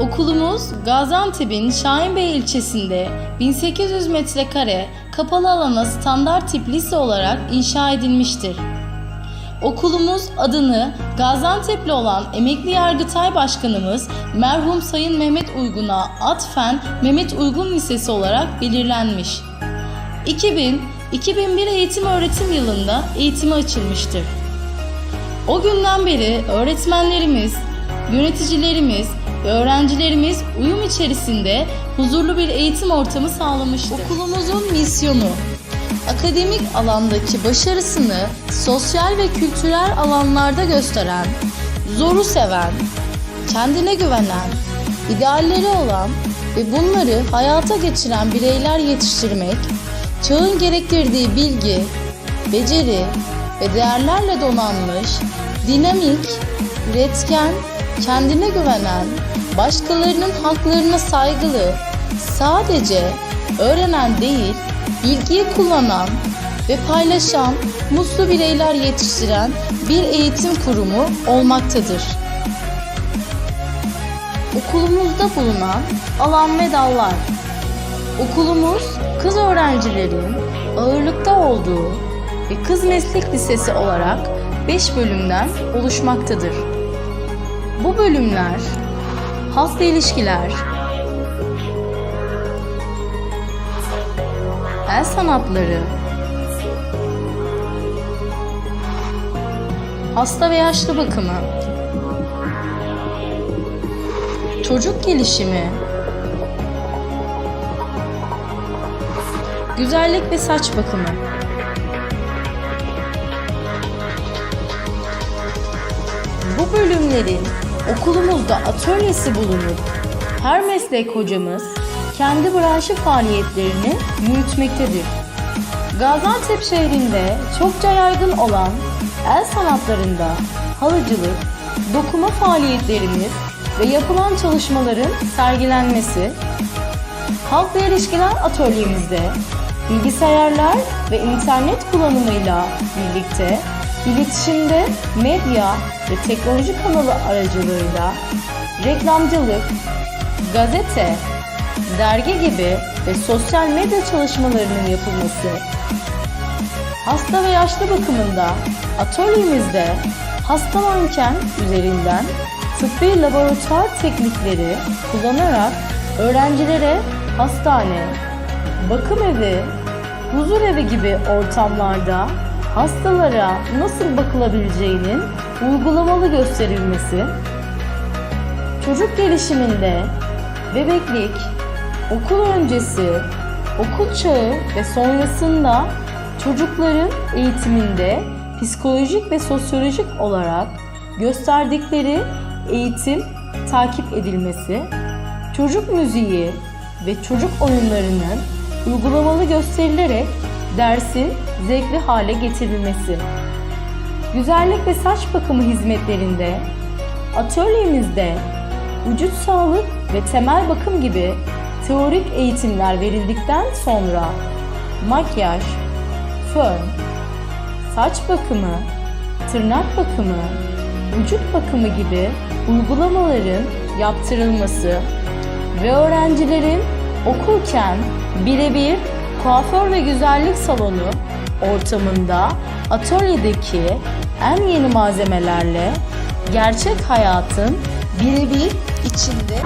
Okulumuz Gaziantep'in Şahinbey ilçesinde 1800 metrekare kapalı alana standart tip lise olarak inşa edilmiştir. Okulumuz adını Gaziantep'li olan emekli Yargıtay Başkanımız merhum Sayın Mehmet Uygun'a atfen Mehmet Uygun Lisesi olarak belirlenmiş. 2000-2001 eğitim öğretim yılında eğitime açılmıştır. O günden beri öğretmenlerimiz, yöneticilerimiz öğrencilerimiz uyum içerisinde huzurlu bir eğitim ortamı sağlamıştır. Okulumuzun misyonu akademik alandaki başarısını sosyal ve kültürel alanlarda gösteren, zoru seven, kendine güvenen, idealleri olan ve bunları hayata geçiren bireyler yetiştirmek, çağın gerektirdiği bilgi, beceri ve değerlerle donanmış, dinamik, üretken, kendine güvenen, başkalarının haklarına saygılı, sadece öğrenen değil, bilgiyi kullanan ve paylaşan mutlu bireyler yetiştiren bir eğitim kurumu olmaktadır. Okulumuzda bulunan alan ve dallar. Okulumuz kız öğrencilerin ağırlıkta olduğu ve kız meslek lisesi olarak 5 bölümden oluşmaktadır. Bu bölümler hasta ilişkiler, el sanatları, hasta ve yaşlı bakımı, çocuk gelişimi, güzellik ve saç bakımı, Bu bölümlerin okulumuzda atölyesi bulunup her meslek hocamız kendi branşı faaliyetlerini yürütmektedir. Gaziantep şehrinde çokça yaygın olan el sanatlarında halıcılık, dokuma faaliyetlerimiz ve yapılan çalışmaların sergilenmesi, halkla ilişkiler atölyemizde bilgisayarlar ve internet kullanımıyla birlikte iletişimde medya ve teknoloji kanalı aracılığıyla reklamcılık, gazete, dergi gibi ve sosyal medya çalışmalarının yapılması, hasta ve yaşlı bakımında atölyemizde hasta manken üzerinden tıbbi laboratuvar teknikleri kullanarak öğrencilere hastane, bakım evi, huzur evi gibi ortamlarda hastalara nasıl bakılabileceğinin uygulamalı gösterilmesi, çocuk gelişiminde bebeklik, okul öncesi, okul çağı ve sonrasında çocukların eğitiminde psikolojik ve sosyolojik olarak gösterdikleri eğitim takip edilmesi, çocuk müziği ve çocuk oyunlarının uygulamalı gösterilerek dersin zevkli hale getirilmesi. Güzellik ve saç bakımı hizmetlerinde atölyemizde vücut sağlık ve temel bakım gibi teorik eğitimler verildikten sonra makyaj, fön, saç bakımı, tırnak bakımı, vücut bakımı gibi uygulamaların yaptırılması ve öğrencilerin okurken birebir kuaför ve güzellik salonu ortamında atölyedeki en yeni malzemelerle gerçek hayatın birebir içinde